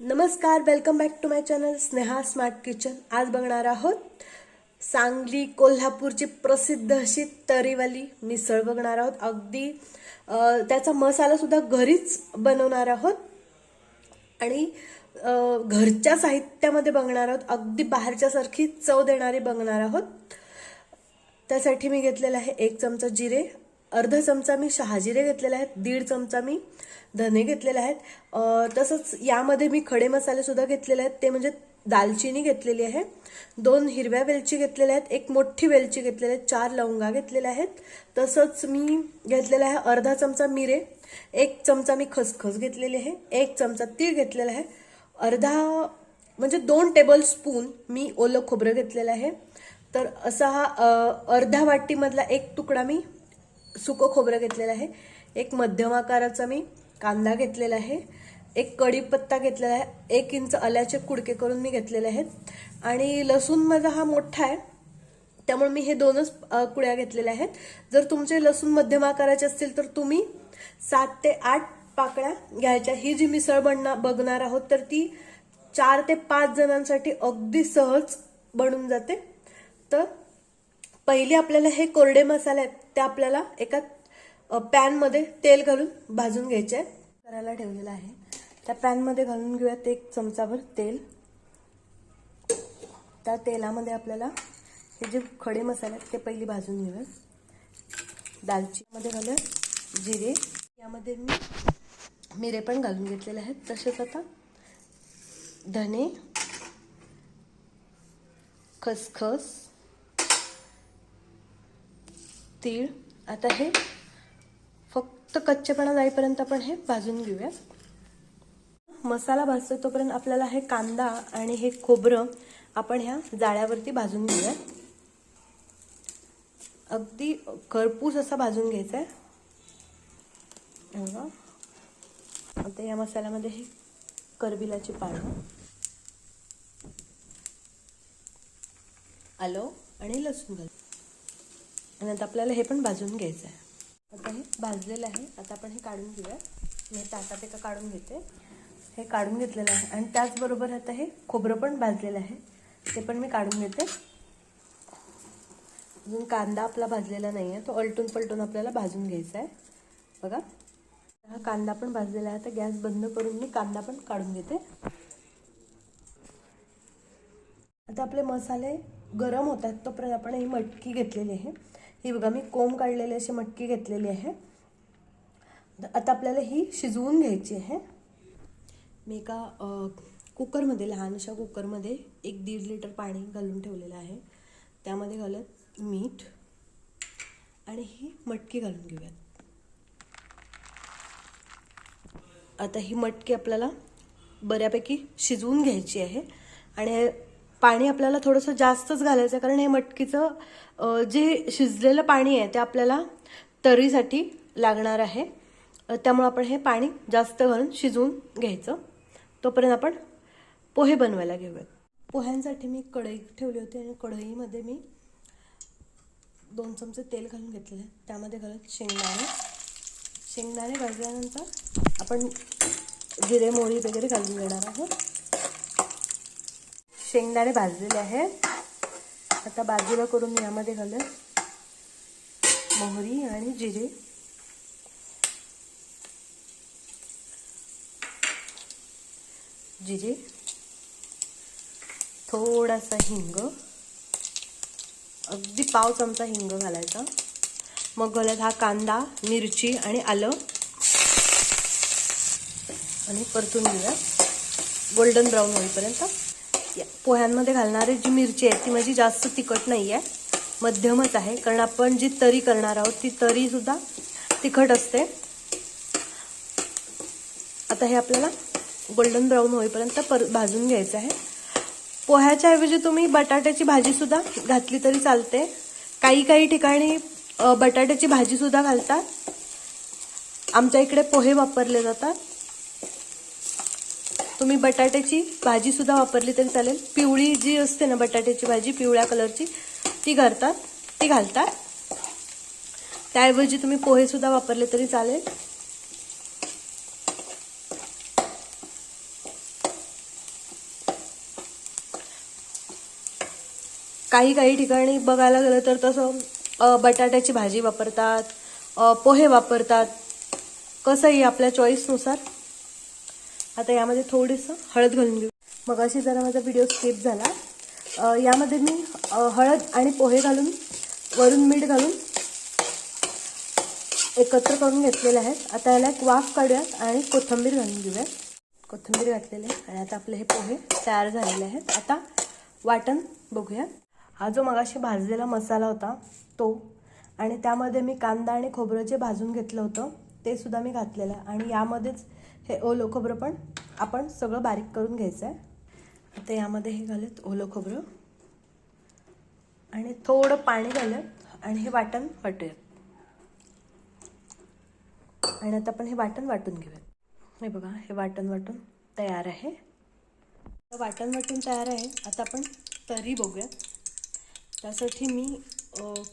नमस्कार welcome back to my channel Sneha smart kitchen आज बघणार आहोत सांगली कोल्हापूरची प्रसिद्ध अशी तरीवाली मिसळ बघणार आहोत. अगदी त्याचा मसाला सुद्धा घरीच बनवणार आहोत. आणि घरच्या साहित्यामध्ये बघणार आहोत. अगदी बाहेरच्यासारखी चव देणारी बघणार आहोत. त्यासाठी मी घेतलेलं आहे एक चमचा जिरे अर्धा चमचा मी शहाजिरे घेतलेले आहेत दीड चमचा मी धने घेतलेले आहेत. तसंच यामध्ये मी खडे मसालेसुद्धा घेतलेले आहेत. ते म्हणजे दालचिनी घेतलेली आहे दोन हिरव्या वेलची घेतलेल्या आहेत एक मोठी वेलची घेतलेली आहे चार लवंगा घेतलेल्या आहेत. तसंच मी घेतलेला आहे अर्धा चमचा मिरे एक चमचा मी खसखस घेतलेली आहे एक चमचा तीळ घेतलेला आहे. अर्धा म्हणजे दोन टेबल स्पून मी ओलं खोबरं घेतलेलं आहे. तर असा हा अर्ध्या वाटीमधला एक तुकडा मी सुकं खोबरं घेतलेलं आहे. एक मध्यम आकाराचा मी कांदा घेतलेला आहे. एक कढीपत्ता घेतलेला आहे. एक इंच आल्याचे कुडके करून मी घेतलेले आहेत. आणि लसूण माझा हा मोठा आहे. त्यामुळे मी हे दोनच कुड्या घेतलेल्या आहेत. जर तुमचे लसूण मध्यम आकाराचे असतील तर तुम्ही सात ते आठ पाकळ्या घ्यायच्या. ही जी मिसळ बनणार बघणार आहोत तर ती चार ते पाच जणांसाठी अगदी सहज बनून जाते. तर पहिले आपल्याला हे कोरडे मसाले आहेत ते आपल्याला एका पॅनमध्ये तेल घालून भाजून घ्यायचे आहे करायला ठेवलेलं आहे. त्या पॅनमध्ये घालून घेऊयात एक चमचाभर तेल. त्या तेलामध्ये आपल्याला हे जे खडे मसाले आहेत ते पहिली भाजून घेऊयात. दालचिनीमध्ये घालूया जिरे. यामध्ये मी मिरे पण घालून घेतलेले आहेत. तसेच आता धने खसखस तीळ. आता हे फक्त कच्चेपणा जाईपर्यंत आपण हे भाजून घेऊया. मसाला भाजतो तोपर्यंत आपल्याला हे कांदा आणि हे खोबरं आपण ह्या जाळ्यावरती भाजून घेऊया. अगदी खरपूस असा भाजून घ्यायचा आहे आता या मसाल्यामध्ये हे करबिलाची पानं. आलं आणि लसूण आणि आता आपल्याला हे पण भाजून घ्यायचं आहे आता हे भाजलेलं आहे. आता आपण हे काढून घेऊया. मी ताटात एका काढून घेते. हे काढून घेतलेलं आहे. आणि त्याचबरोबर आता हे खोबरं पण भाजलेलं आहे. ते पण मी काढून घेते. अजून कांदा आपला भाजलेला नाही आहे तो अलटून पलटून आपल्याला भाजून घ्यायचा आहे बघा. हा कांदा पण भाजलेला आहे. आता गॅस बंद करून मी कांदा पण काढून घेते. आता आपले मसाले गरम होतात तोपर्यंत आपण ही मटकी घेतलेली आहे. ही बघा मी कोंब काढलेली अशी मटकी घेतलेली आहे. आता आपल्याला ही शिजवून घ्यायची आहे. मी एका कुकरमध्ये लहान अशा कुकरमध्ये एक दीड लिटर पाणी घालून ठेवलेलं आहे. त्यामध्ये घालत मीठ आणि ही मटकी घालून घेऊयात. आता ही मटकी आपल्याला बऱ्यापैकी शिजवून घ्यायची आहे. आणि पाणी आपल्याला थोडंसं जास्तच घालायचं आहे कारण हे मटकीचं जे शिजलेलं पाणी आहे ते आपल्याला तरीसाठी लागणार आहे. त्यामुळं आपण हे पाणी जास्त घालून शिजवून घ्यायचं. तोपर्यंत आपण पोहे बनवायला घेऊयात. पोह्यांसाठी मी कढई ठेवली होती आणि कढईमध्ये मी दोन चमचे तेल घालून घेतलेले आहे. त्यामध्ये घालत शेंगदाणे. शेंगदाणे भाजल्यानंतर आपण जिरे मोहरी वगैरे घालून घेणार आहोत. शेंगदाणे भाजलेले आहेत. आता बाजूला करून मी यामध्ये घालत मोहरी आणि जिरे. जिरे. थोडासा हिंग. अगदी पाव चमचा हिंग घालायचा. मग घालत हा कांदा मिरची आणि आलं. आणि परतून घेऊया. गोल्डन ब्राऊन होईपर्यंत. पोह्यांमध्ये घालणारी जी मिरची आहे ती माझी जास्त तिखट नाही आहे मध्यमच आहे कारण आपण जी तरी करणार आहोत ती तरीसुद्धा तिखट असते. आता हे आपल्याला गोल्डन ब्राऊन होईपर्यंत पर भाजून घ्यायचं आहे. पोह्याच्या ऐवजी तुम्ही बटाट्याची भाजीसुद्धा घातली तरी चालते. काही काही ठिकाणी बटाट्याची भाजीसुद्धा घालतात आमच्या इकडे पोहे वापरले जातात. तुम्ही बटाट्याची भाजीसुद्धा वापरली तरी चालेल. पिवळी जी असते ना बटाट्याची भाजी पिवळ्या कलरची ती घरतात ती घालतात. त्याऐवजी तुम्ही पोहेसुद्धा वापरले तरी चालेल. काही काही ठिकाणी बघायला गेलं तर तसं बटाट्याची भाजी वापरतात पोहे वापरतात. कसंही आपल्या चॉईसनुसार आता यामध्ये थोडंसं हळद घालून घेऊ. मग अशी जरा माझा व्हिडिओ स्किप झाला. यामध्ये मी हळद आणि पोहे घालून वरून मीठ घालून एकत्र करून घेतलेले आहेत. आता याला एक वाफ काढूयात आणि कोथिंबीर घालून घेऊयात कोथिंबीर घातलेली आहे आणि आता आपले हे पोहे तयार झालेले आहेत. आता वाटण बघूया. हा जो मगाशी भाजलेला मसाला होता तो. आणि त्यामध्ये मी कांदा आणि खोबरं जे भाजून घेतलं होतं ते सुद्धा मी घातलेलं आहे. आणि यामध्येच हे ओलं खोबरं पण आपण सगळं बारीक करून घ्यायचं आहे आता यामध्ये हे घालत ओलं खोबरं. आणि थोडं पाणी घालत आणि हे वाटण वाटूयात. आणि आता आपण हे वाटण वाटून घेऊयात. हे बघा हे वाटण वाटून तयार आहे. वाटण वाटून तयार आहे. आता आपण तरी बघूयात. त्यासाठी मी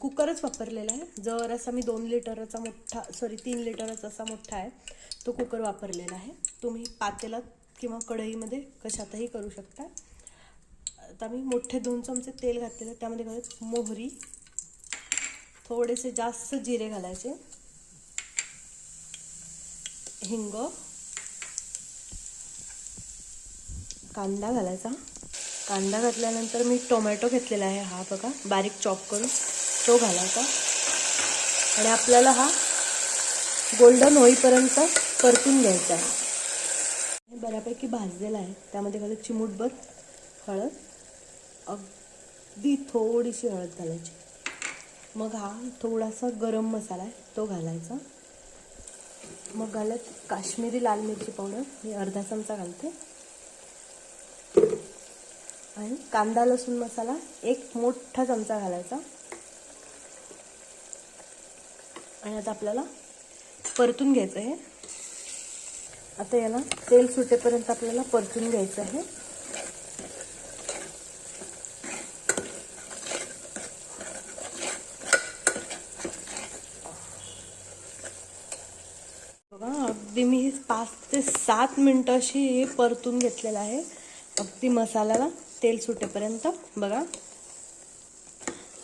कुकरच वापरलेला आहे. जर असा मी दोन लिटरचा मोठा सॉरी तीन लिटरचा असा मोठा आहे. तो कुकर वापरलेला आहे. तुम्ही पातेलात किंवा कढईमध्ये कशातही करू शकता. आता मी मोठे दोन चमचे तेल घातलेलं आहे. त्यामध्ये घालायचं मोहरी. थोडेसे जास्त जिरे घालायचे. हिंग. कांदा घालायचा. कांदा घातल्यानंतर मी टोमॅटो घेतलेला आहे हा बघा बारीक चॉप करून तो घालायचा. आणि आपल्याला हा गोल्डन होईपर्यंत परतून घ्यायचा आहे. बऱ्यापैकी भाजलेला आहे. त्यामध्ये घालत चिमूटभर हळद. अगदी थोडीशी हळद घालायची. मग हा थोडासा गरम मसाला आहे तो घालायचा. मग घालत काश्मीरी लाल मिरची पावडर. मी अर्धा चमचा घालते. आणि कांदा लसूण मसाला एक मोठा चमचा घालायचा. आणि आता आपल्याला परतून घ्यायचं आहे. आता याला तेल सुटेपर्यंत आपल्याला परतून घ्यायचं आहे. बघा अगदी मी पाच ते सात मिनटं अशी परतून घेतलेलं आहे. अगदी मसाल्याला तेल सुटेपर्यंत बघा.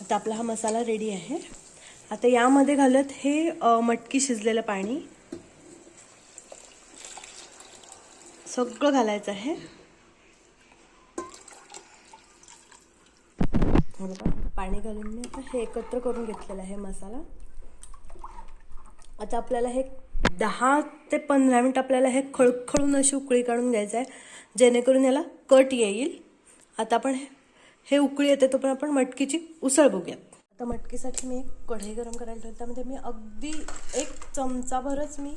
आता आपला हा मसाला रेडी आहे. आता यामध्ये घालत हे मटकी शिजलेलं पाणी. सगळं घालायचं आहे. पाणी घालून मी आता हे एकत्र करून घेतलेलं आहे मसाला. आता आपल्याला हे दहा ते पंधरा मिनिट आपल्याला हे खळखळून अशी उकळी काढून घ्यायचं आहे जेणेकरून याला कट येईल. आता आपण हे- उकळी येते तोपर्यंत आपण मटकीची उसळ बघूयात. आता मटकीसाठी मी एक कढई गरम करायला ठेवली त्यामध्ये मी अगदी एक चमचाभरच मी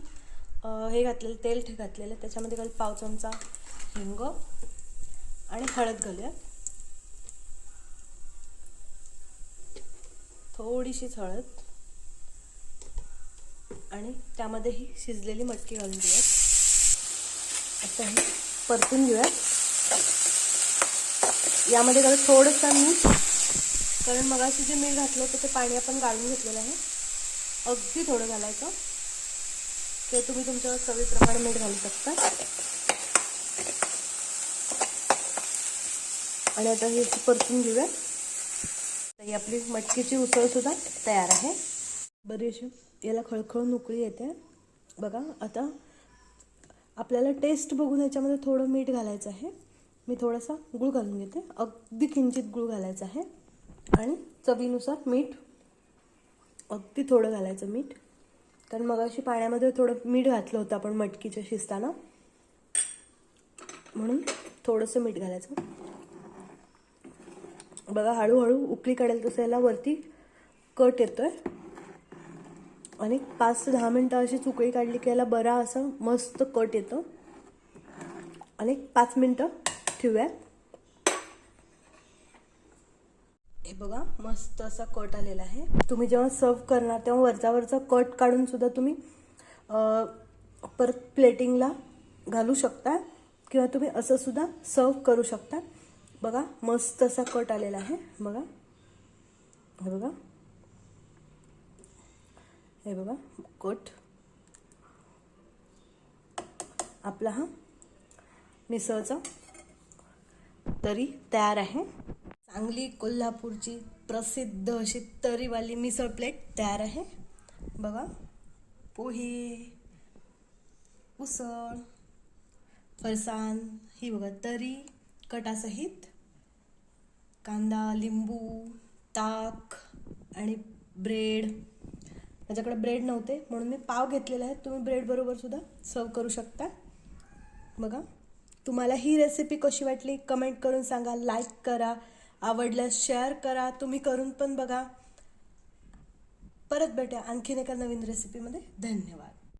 हे घातलेलं तेल ठे घातलेलं. त्याच्यामध्ये घाल पाव चमचा हिंग आणि हळद घालूयात. थोडीशीच हळद आणि त्यामध्ये ही शिजलेली मटकी घालून घेऊयात. आता हे परतून घेऊयात. यामध्ये घालत थोडंसं मीठ कारण मगाशी जे मीठ घातलं होतं ते पाणी आपण गाळून घेतलेलं आहे. अगदी थोडं घालायचं. ते तुम्ही तुमच्या चवीप्रमाणे मीठ घालू शकता. आणि आता हे परतून घेऊया. तर ही आपली मटकीची उसळ सुद्धा तयार आहे. बरीचशी याला खळखळून उकळी येते. बघा आता आपल्याला टेस्ट बघून याच्यामध्ये थोडं मीठ घालायचं आहे. मी थोडासा गूळ घालून घेते. अगदी किंचित गूळ घालायचं आहे. आणि चवीनुसार मीठ अगदी थोडं घालायचं मीठ. कारण मग अशी पाण्यामध्ये थोडं मीठ घातलं होतं आपण मटकीच्या शिजताना म्हणून थोडंसं मीठ घालायचं. बघा हळूहळू उकळी काढेल तसं याला वरती कट येतोय. आणि पाच ते दहा मिनटं अशी उकळी काढली की याला बरा असं मस्त कट येतो. आणि पाच मिनटं ठेवूया. हे बघा मस्त असा कट आलेला आहे. तुम्ही जेव्हा सर्व करणार तेव्हा वरचा वरचा कट काढून सुद्धा तुम्ही परत प्लेटिंगला घालू शकता किंवा तुम्ही असं सुद्धा सर्व करू शकता. बघा मस्त असा कट आलेला आहे. बघा. हे बघा. हे बघा कट. आपला हा मिसळचा. तरी तयार आहे. चांगली कोल्हापूरची प्रसिद्ध अशी तरीवाली मिसळ प्लेट तयार आहे. बघा. पोहे उसळ फरसाण ही बघा तरी कटासहित कांदा लिंबू ताक आणि ब्रेड. माझ्याकडे ब्रेड नव्हते म्हणून मी पाव घेतलेला आहे. तुम्ही ब्रेडबरोबर सुद्धा सर्व करू शकता. बघा. तुम्हाला ही रेसिपी कशी वाटली? कमेंट करून सांगा. लाईक करा. आवडल्यास शेअर करा. तुम्ही करून पण बघा. परत भेटा आणखीन एका नवीन रेसिपीमध्ये धन्यवाद.